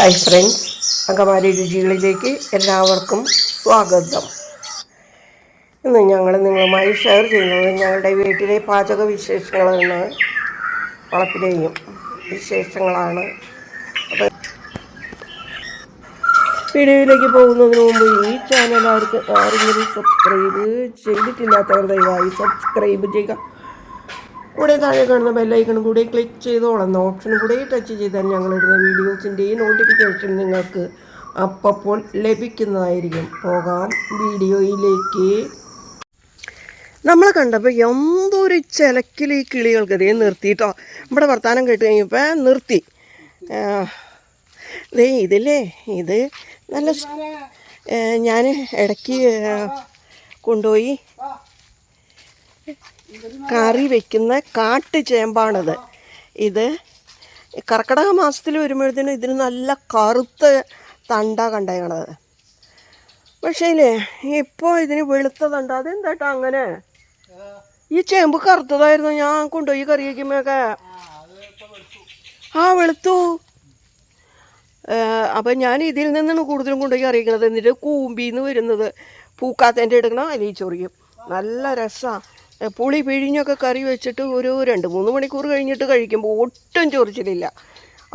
Hi friends അങ്കമാരി രുചികളിലേക്ക് എല്ലാവർക്കും സ്വാഗതം. ഇന്ന് ഞങ്ങൾ നിങ്ങളുമായി ഷെയർ ചെയ്യുന്നത് ഞങ്ങളുടെ വീട്ടിലെ പാചക വിശേഷങ്ങളാണ്. വളപ്പിലെയും വിശേഷങ്ങളാണ്. അപ്പോൾ വീഡിയോയിലേക്ക് പോകുന്നതിന് മുമ്പ് ഈ ചാനൽ ആർക്ക് ആരെങ്കിലും സബ്സ്ക്രൈബ് ചെയ്തിട്ടില്ലാത്തവർ ദയവായി സബ്സ്ക്രൈബ് ചെയ്യുക. കൂടെ താഴെ കാണുന്ന ബെല്ലൈക്കണും കൂടി ക്ലിക്ക് ചെയ്തോളുന്ന ഓപ്ഷനും കൂടി ടച്ച് ചെയ്താൽ ഞങ്ങളിടുന്ന വീഡിയോസിന്റെ നോട്ടിഫിക്കേഷൻ നിങ്ങൾക്ക് അപ്പോൾ ലഭിക്കുന്നതായിരിക്കും. പോകാം വീഡിയോയിലേക്ക്. നമ്മൾ കണ്ടപ്പോൾ എന്തൊരു ചിലക്കിൽ ഈ കിളികൾക്ക് ഇതേ നിർത്തിയിട്ടോ നമ്മുടെ വർത്തമാനം കേട്ട് കഴിഞ്ഞപ്പോൾ നിർത്തി. ദേ ഇതല്ലേ? ഇത് നല്ല ഞാൻ ഇടയ്ക്ക് കൊണ്ടുപോയി. കറി വെക്കുന്ന കാട്ടു ചേമ്പാണിത്. ഇത് കർക്കിടക മാസത്തിൽ വരുമ്പോഴത്തേനും ഇതിന് നല്ല കറുത്ത തണ്ട കണ്ടേക്കണത്. പക്ഷേ ഇപ്പോൾ ഇതിന് വെളുത്ത തണ്ട. അതെന്താട്ടോ അങ്ങനെ? ഈ ചേമ്പ് കറുത്തതായിരുന്നു. ഞാൻ കൊണ്ടുപോയി കറി വയ്ക്കുമ്പോഴൊക്കെ ആ വെളുത്തു. അപ്പം ഞാൻ ഇതിൽ നിന്നാണ് കൂടുതലും കൊണ്ടുപോയി അറിയിക്കണത് എന്നിട്ട് കൂമ്പിന്ന് വരുന്നത് പൂക്കാത്തേന്റെ എടുക്കണം അലിയിച്ചൊറിയും ചൊറിയും നല്ല രസമാണ് പുളി പിഴിഞ്ഞൊക്കെ കറി വെച്ചിട്ട് ഒരു രണ്ട് മൂന്ന് മണിക്കൂർ കഴിഞ്ഞിട്ട് കഴിക്കുമ്പോൾ ഒട്ടും ചൊറിച്ചിലില്ല.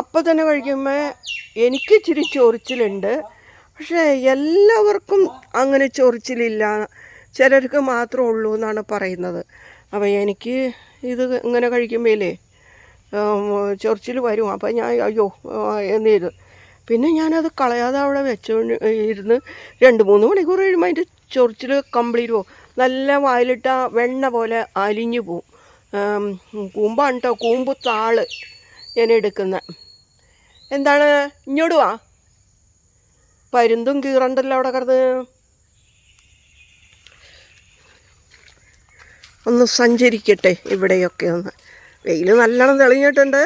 അപ്പം തന്നെ കഴിക്കുമ്പോൾ എനിക്ക് ഇച്ചിരി ചൊറിച്ചിലുണ്ട്. പക്ഷേ എല്ലാവർക്കും അങ്ങനെ ചൊറിച്ചിലില്ല. ചിലർക്ക് മാത്രമേ ഉള്ളൂ എന്നാണ് പറയുന്നത്. അപ്പോൾ എനിക്ക് ഇത് ഇങ്ങനെ കഴിക്കുമ്പോഴേ ചൊറിച്ചിൽ വരും. അപ്പം ഞാൻ അയ്യോ എന്നിത് പിന്നെ ഞാനത് കളയാതെ അവിടെ വെച്ചുകൊണ്ട് ഇരുന്ന് രണ്ട് മൂന്ന് മണിക്കൂർ കഴിയുമ്പോൾ അതിന്റെ ചൊറിച്ചിൽ കംപ്ലീറ്റ് പോകും. നല്ല വായിലിട്ട വെണ്ണ പോലെ അലിഞ്ഞു പോവും. കൂമ്പാണ് കേട്ടോ കൂമ്പ് താൾ ഞാൻ എടുക്കുന്നത് എന്താണ്? ഇങ്ങോട്ട് വാ. പരുന്തും കീറണ്ടല്ലോ അവിടെ കിടന്ന്. ഒന്ന് സഞ്ചരിക്കട്ടെ ഇവിടെയൊക്കെ ഒന്ന്. വെയിൽ നല്ലോണം തെളിഞ്ഞിട്ടുണ്ട്.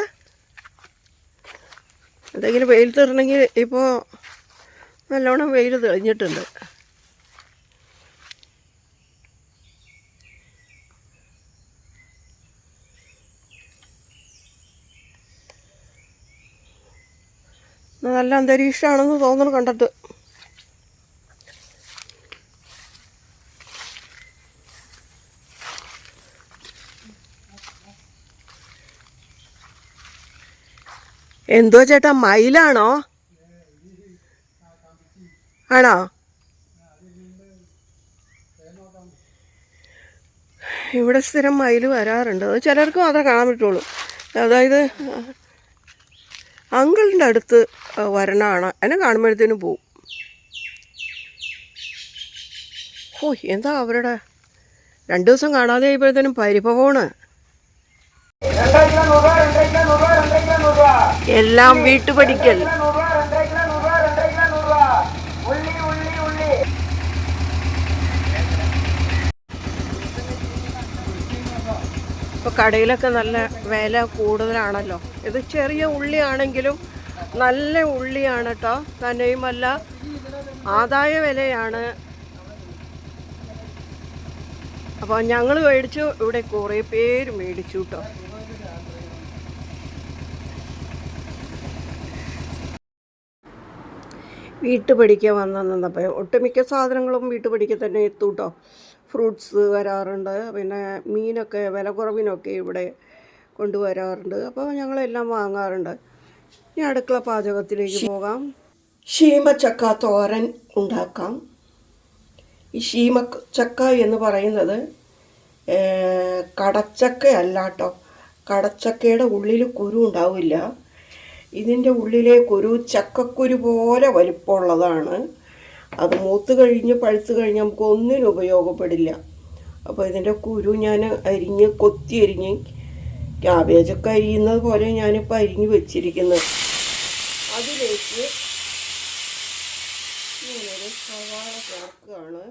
എന്തെങ്കിലും വെയിൽ തീർന്നെങ്കിൽ ഇപ്പോൾ നല്ലോണം വെയിൽ തെളിഞ്ഞിട്ടുണ്ട്. നല്ല അന്തരീക്ഷമാണെന്ന് തോന്നുന്നു കണ്ടിട്ട്. എന്തോ ചേട്ടാ മയിലാണോ? ആണോ? ഇവിടെ സ്ഥിരം മയിൽ വരാറുണ്ട്. അത് ചിലർക്ക് മാത്രമേ കാണാൻ പറ്റുള്ളൂ. അതായത് അങ്കിളിന്റെ അടുത്ത് വരണാണ്. എന്നെ കാണുമ്പോഴത്തേനും പോവും. ഓ എന്താ അവരുടെ? രണ്ട് ദിവസം കാണാതെ ആയപ്പോഴത്തേനും പരിഭവമാണ്. എല്ലാം വീട്ടുപടിക്കൽ. ഇപ്പോൾ കടയിലൊക്കെ നല്ല വില കൂടുതലാണല്ലോ. ഇത് ചെറിയ ഉള്ളിയാണെങ്കിലും നല്ല ഉള്ളിയാണ് കേട്ടോ തന്നെയുമല്ല ആദായ വിലയാണ്. അപ്പോൾ ഞങ്ങൾ മേടിച്ചു ഇവിടെ കുറേ പേര് മേടിച്ചു കേട്ടോ വീട്ടുപടിക്ക് വന്നപ്പോൾ ഒട്ടുമിക്ക സാധനങ്ങളും വീട്ടുപടിക്ക് തന്നെ എത്തും കേട്ടോ ഫ്രൂട്ട്സ് വരാറുണ്ട്. പിന്നെ മീനൊക്കെ വില കുറവിനൊക്കെ ഇവിടെ കൊണ്ടുവരാറുണ്ട്. അപ്പോൾ ഞങ്ങളെല്ലാം വാങ്ങാറുണ്ട്. ഇനി അടുക്കള പാചകത്തിലേക്ക് പോകാം. ചക്ക തോരൻ ഉണ്ടാക്കാം. ഈ ഷീമ ചക്ക എന്ന് പറയുന്നത് കടച്ചക്ക കടച്ചക്കയല്ല കേട്ടോ കടച്ചക്കയുടെ ഉള്ളിൽ കുരു ഉണ്ടാവില്ല. ഇതിന്റെ ഉള്ളിലെ കുരു ചക്കക്കുരു പോലെ വലിപ്പമുള്ളതാണ്. അത് മൂത്ത് കഴിഞ്ഞ് പഴുത്ത് കഴിഞ്ഞ് നമുക്ക് ഒന്നിനും ഉപയോഗപ്പെടില്ല. അപ്പോൾ ഇതിന്റെ കുരു ഞാൻ അരിഞ്ഞ് കൊത്തി അരിഞ്ഞ് ക്യാബേജൊക്കെ അരിയുന്നത് പോലെ ഞാനിപ്പോൾ അരിഞ്ഞ് വെച്ചിരിക്കുന്നത് അതിലേക്ക് ഇങ്ങനൊരു സവാള ചേർക്കുകയാണ്.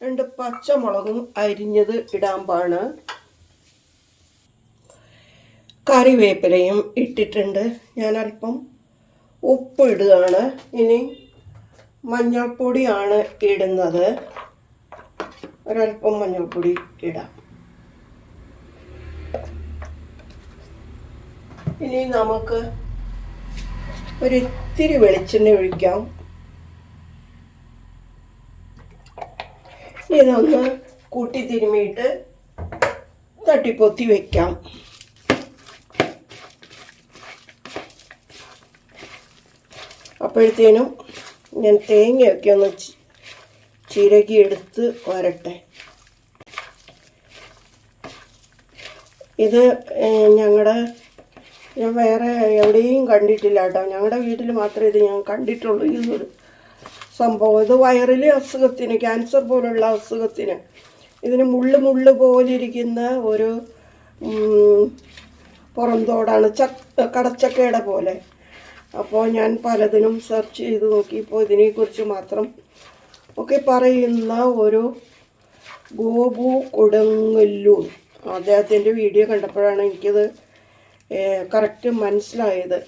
രണ്ട് പച്ചമുളകും അരിഞ്ഞത് ഇടാൻ പാണ് കറിവേപ്പിലയും ഇട്ടിട്ടുണ്ട്. ഞാൻ അല്പം ഉപ്പ് ഇടുകയാണ്. ഇനി മഞ്ഞൾപ്പൊടിയാണ് ഇടുന്നത്. ഒരൽപ്പം മഞ്ഞൾപ്പൊടി ഇടാം. ഇനി നമുക്ക് ഒരിത്തിരി വെളിച്ചെണ്ണ ഒഴിക്കാം. ഇതൊന്ന് കൂട്ടി തിരുമിയിട്ട് തട്ടിപ്പൊത്തി വെക്കാം. അപ്പോഴത്തേനും ഞാൻ തേങ്ങയൊക്കെ ഒന്ന് ചിരകി എടുത്ത് വരട്ടെ. ഇത് ഞങ്ങളുടെ ഞാൻ വേറെ എവിടെയും കണ്ടിട്ടില്ല കേട്ടോ. ഞങ്ങളുടെ വീട്ടിൽ മാത്രമേ ഇത് ഞാൻ കണ്ടിട്ടുള്ളൂ. ഇതൊരു സംഭവം. ഇത് വയറിലെ അസുഖത്തിന് ക്യാൻസർ പോലുള്ള അസുഖത്തിന്. ഇതിന് മുള്ള് മുള്ള് പോലിരിക്കുന്ന ഒരു പുറന്തോടാണ് ചക്ക കടച്ചക്കയുടെ പോലെ. അപ്പോൾ ഞാൻ പലതിനും സെർച്ച് ചെയ്ത് നോക്കിയപ്പോൾ ഇതിനെക്കുറിച്ച് മാത്രം ഒക്കെ പറയുന്ന ഒരു ഗോപു കൊടുങ്ങല്ലൂർ. അദ്ദേഹത്തിന്റെ വീഡിയോ കണ്ടപ്പോഴാണ് എനിക്കത് കറക്റ്റ് മനസ്സിലായത്.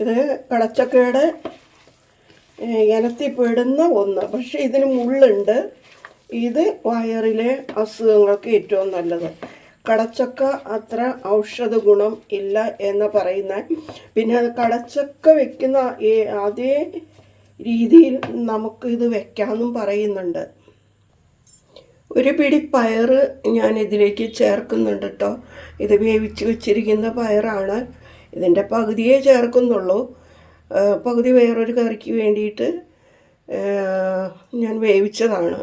ഇത് കടച്ചക്കയുടെ ഇനത്തിൽപ്പെടുന്ന ഒന്ന്. പക്ഷേ ഇതിന് മുള്ളുണ്ട്. ഇത് വയറിലെ അസുഖങ്ങൾക്ക് ഏറ്റവും നല്ലത്. കടച്ചക്ക അത്ര ഔഷധ ഗുണം ഇല്ല എന്ന് പറയുന്ന പിന്നെ അത് കടച്ചക്ക വെക്കുന്ന അതേ രീതിയിൽ നമുക്ക് ഇത് വെക്കാമെന്നും പറയുന്നുണ്ട്. ഒരു പിടി പയറ് ഞാൻ ഇതിലേക്ക് ചേർക്കുന്നുണ്ട് കേട്ടോ ഇത് വേവിച്ച് വെച്ചിരിക്കുന്ന പയറാണ്. ഇതിന്റെ പകുതിയേ ചേർക്കുന്നുള്ളൂ. പകുതി വേറൊരു കറിക്ക് വേണ്ടിയിട്ട് ഞാൻ വേവിച്ചതാണ്.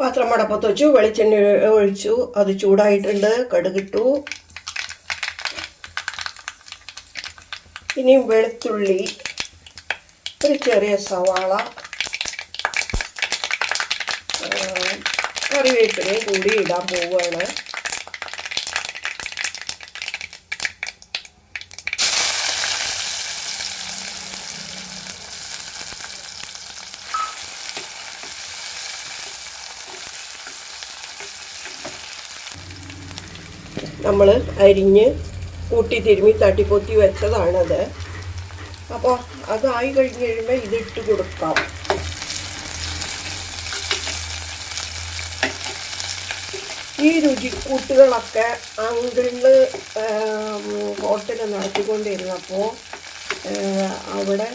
പാത്രം അടപ്പത്ത് വെച്ചു വെളിച്ചെണ്ണ ഒഴിച്ചു. അത് ചൂടായിട്ടുണ്ട്. കടുകിട്ടു. ഇനി വെളുത്തുള്ളി ഒരു ചെറിയ സവാള കറിവേപ്പിലയും കൂടി ഇടാൻ പോവുകയാണ്. നമ്മൾ അരിഞ്ഞ് കൂട്ടി തിരുമ്മി തട്ടിപ്പൊത്തി വെച്ചതാണത്. അപ്പോൾ അതായി കഴിഞ്ഞ് കഴിയുമ്പോൾ ഇതിട്ട് കൊടുക്കാം. ഈ രുചിക്കൂട്ടുകളൊക്കെ അങ്കിളിൽ ഹോട്ടൽ നടത്തിക്കൊണ്ടിരുന്നപ്പോൾ അവിടെ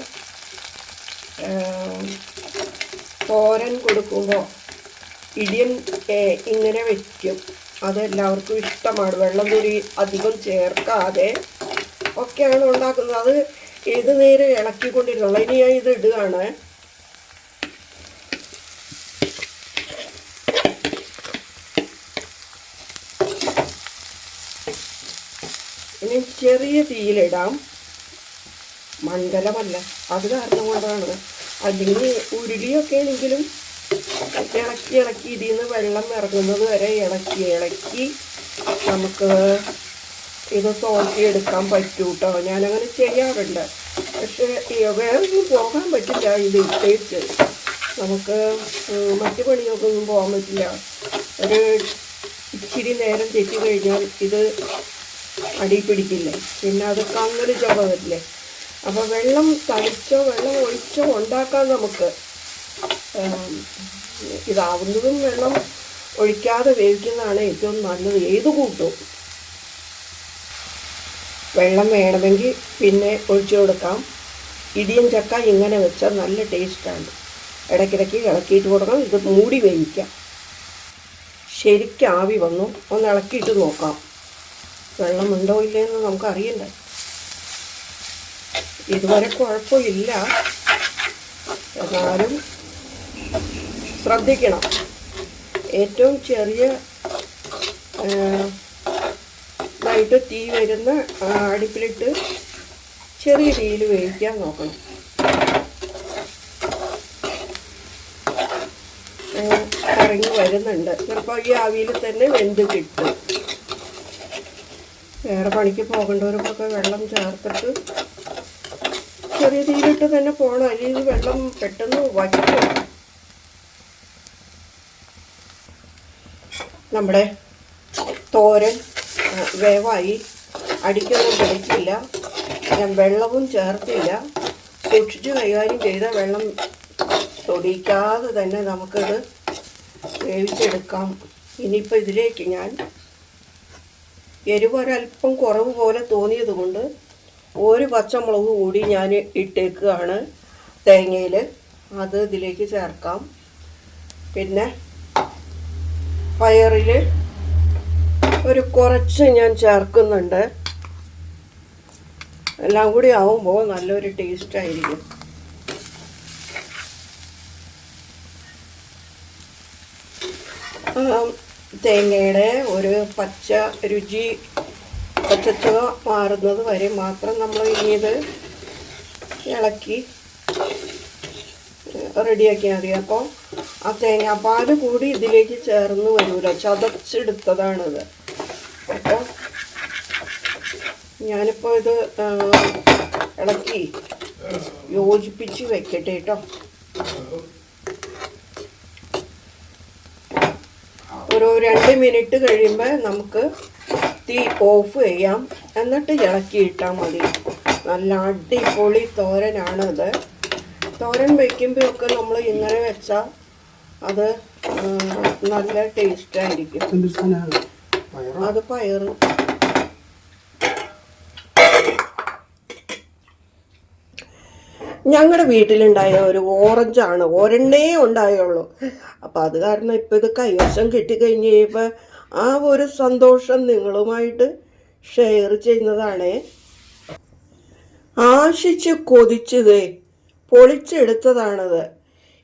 തോരൻ കൊടുക്കുമ്പോൾ ഇടിയൻ ഇങ്ങനെ വെക്കും. അതെല്ലാവർക്കും ഇഷ്ടമാണ്. വെള്ളം കൂടി അധികം ചേർക്കാതെ ഒക്കെയാണ് ഉണ്ടാക്കുന്നത്. അത് ഏത് നേരം ഇളക്കിക്കൊണ്ടിരുന്നുള്ളൂ. ഇനി ഞാൻ ഇത് ഇടുകയാണ്. ഇനി ചെറിയ തീയിലിടാം മണ്ഡലമല്ല അത് കാരണം കൊണ്ടാണ്. അല്ലെങ്കിൽ ഉരുളിയൊക്കെ ആണെങ്കിലും ഇളക്കി ഇളക്കി ഇതിൽ നിന്ന് വെള്ളം ഇറങ്ങുന്നത് വരെ ഇളക്കി ഇളക്കി. നമുക്ക് ഇത് തോട്ടിയെടുക്കാൻ പറ്റൂ കേട്ടോ ഞാനങ്ങനെ ചെയ്യാറുണ്ട്. പക്ഷേ വേറൊന്നും പോകാൻ പറ്റില്ല ഇത് ഇട്ടേച്ച്. നമുക്ക് മറ്റു പണിയൊക്കെ ഒന്നും പോകാൻ പറ്റില്ല. ഒരു ഇച്ചിരി നേരം തെറ്റി കഴിഞ്ഞാൽ ഇത് അടി പിടിക്കില്ലേ? പിന്നെ അത് കങ്ങൽ ചുവ വരില്ലേ? അപ്പോൾ വെള്ളം തളിച്ചോ വെള്ളം ഒഴിച്ചോ ഉണ്ടാക്കാം നമുക്ക്. ഇതാവുന്നതും വെള്ളം ഒഴിക്കാതെ വേവിക്കുന്നതാണ് ഏറ്റവും നല്ലത്. ഏത് കൂട്ടും വെള്ളം വേണമെങ്കിൽ പിന്നെ ഒഴിച്ചു കൊടുക്കാം. ഇടിയൻ ചക്ക ഇങ്ങനെ വെച്ചാൽ നല്ല ടേസ്റ്റാണ് ഇടയ്ക്കിടയ്ക്ക് ഇളക്കിയിട്ട് കൊടുക്കണം. ഇത് മൂടി വേവിക്കാം. ശരിക്കും ആവി വന്നു. ഒന്ന് ഇളക്കിയിട്ട് നോക്കാം. വെള്ളം ഉണ്ടോ ഇല്ലയെന്ന് നമുക്ക് അറിയണ്ടേ ഇതുവരെ കുഴപ്പമില്ല. എന്നാലും ശ്രദ്ധിക്കണം. ഏറ്റവും ചെറിയ ഇതായിട്ട് തീ വരുന്ന അടുപ്പിലിട്ട് ചെറിയ തീയിൽ വേവിക്കാൻ നോക്കണം. കറങ്ങി വരുന്നുണ്ട്. ചിലപ്പോൾ ഈ ആവിയിൽ തന്നെ വെന്ത് കിട്ടും. വേറെ പണിക്ക് പോകേണ്ടവർക്കൊക്കെ വെള്ളം ചേർത്തിട്ട് ചെറിയ തീയിലിട്ട് തന്നെ പോകണം അല്ലെങ്കിൽ വെള്ളം പെട്ടെന്ന് വറ്റും നമ്മുടെ തോരൻ വേവായി അടിക്കൊന്നും പിടിക്കില്ല ഞാൻ വെള്ളവും ചേർത്തില്ല. സൂക്ഷിച്ച് കൈകാര്യം ചെയ്ത വെള്ളം തൊടിക്കാതെ തന്നെ നമുക്കത് വേവിച്ചെടുക്കാം. ഇനിയിപ്പോൾ ഇതിലേക്ക് ഞാൻ എരിവ് ഒരല്പം കുറവ് പോലെ തോന്നിയത് കൊണ്ട് ഒരു പച്ചമുളക് കൂടി ഞാൻ ഇട്ടേക്കുകയാണ് തേങ്ങയിൽ അത് ഇതിലേക്ക് ചേർക്കാം. പിന്നെ പയറിൽ ഒരു കുറച്ച് ഞാൻ ചേർക്കുന്നുണ്ട്. എല്ലാം കൂടി ആവുമ്പോൾ നല്ലൊരു ടേസ്റ്റ് ആയിരിക്കും. തേങ്ങയുടെ ഒരു പച്ച രുചി പച്ചച്ചുവ മാറുന്നത് വരെ മാത്രം നമ്മൾ ഇനി ഇത് ഇളക്കി റെഡിയാക്കിയാൽ മതി. അപ്പോൾ ആ തേങ്ങാപ്പാൽ കൂടി ഇതിലേക്ക് ചേർന്ന് വരൂല ചതച്ചെടുത്തതാണിത്. അപ്പോൾ ഞാനിപ്പോൾ ഇത് ഇളക്കി യോജിപ്പിച്ച് വെക്കട്ടെ കേട്ടോ ഒരു രണ്ട് മിനിറ്റ് കഴിയുമ്പോൾ നമുക്ക് തീ ഓഫ് ചെയ്യാം. എന്നിട്ട് ഇളക്കി ഇട്ടാൽ മതി. നല്ല അടിപൊളി തോരനാണ് ഇത് തോരൻ വയ്ക്കുമ്പോഴൊക്കെ നമ്മൾ ഇങ്ങനെ വെച്ചാൽ അത് നല്ല ടേസ്റ്റ് ആയിരിക്കും. അത്? പയർ ഞങ്ങളുടെ വീട്ടിലുണ്ടായ ഒരു ഓറഞ്ചാണ്. ഒരെണ്ണേ ഉണ്ടായുള്ളൂ. അപ്പം അത് കാരണം ഇപ്പം ഇത് കൈവശം കിട്ടിക്കഴിഞ്ഞ് കഴിയുമ്പോൾ ആ ഒരു സന്തോഷം നിങ്ങളുമായിട്ട് ഷെയർ ചെയ്യുന്നതാണ്. ആശിച്ച് കൊതിച്ചത് പൊളിച്ചെടുത്തതാണത്.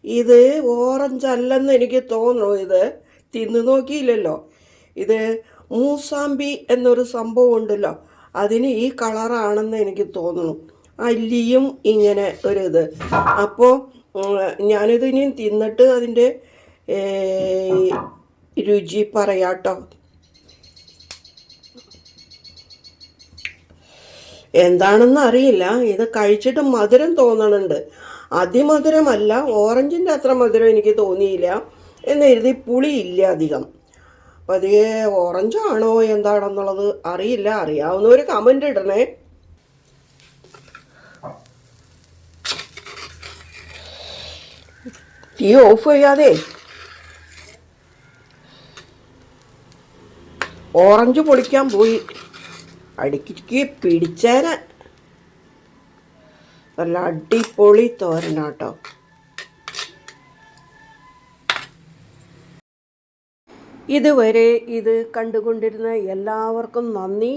ഇത് ഓറഞ്ച് അല്ലെന്ന് എനിക്ക് തോന്നുന്നു. ഇത് തിന്നു നോക്കിയില്ലല്ലോ. ഇത് മൂസാമ്പി എന്നൊരു സംഭവം ഉണ്ടല്ലോ. അതിന് ഈ കളറാണെന്ന് എനിക്ക് തോന്നുന്നു. അല്ലിയും ഇങ്ങനെ ഒരു ഇത്. അപ്പോൾ ഞാനിത് ഇനി തിന്നിട്ട് അതിന്റെ രുചി പറയാട്ടോ. എന്താണെന്ന് അറിയില്ല ഇത് കഴിച്ചിട്ട് മധുരം തോന്നണുണ്ട്. അതിമധുരമല്ല ഓറഞ്ചിന്റെ അത്ര മധുരം എനിക്ക് തോന്നിയില്ല എന്ന് എഴുതി പുളിയില്ല അധികം. പതിയെ ഓറഞ്ചാണോ എന്താണെന്നുള്ളത് അറിയില്ല. അറിയാവുന്നവർ കമന്റ് ഇടണേ. തീ ഓഫ് ചെയ്യാതെ. ഓറഞ്ച് പൊളിക്കാൻ പോയി. അടിക്ക് പിടിച്ചേനെ നല്ല അടിപൊളി തോരനാട്ടോ. ഇതുവരെ ഇത് കണ്ടുകൊണ്ടിരുന്ന എല്ലാവർക്കും നന്ദി.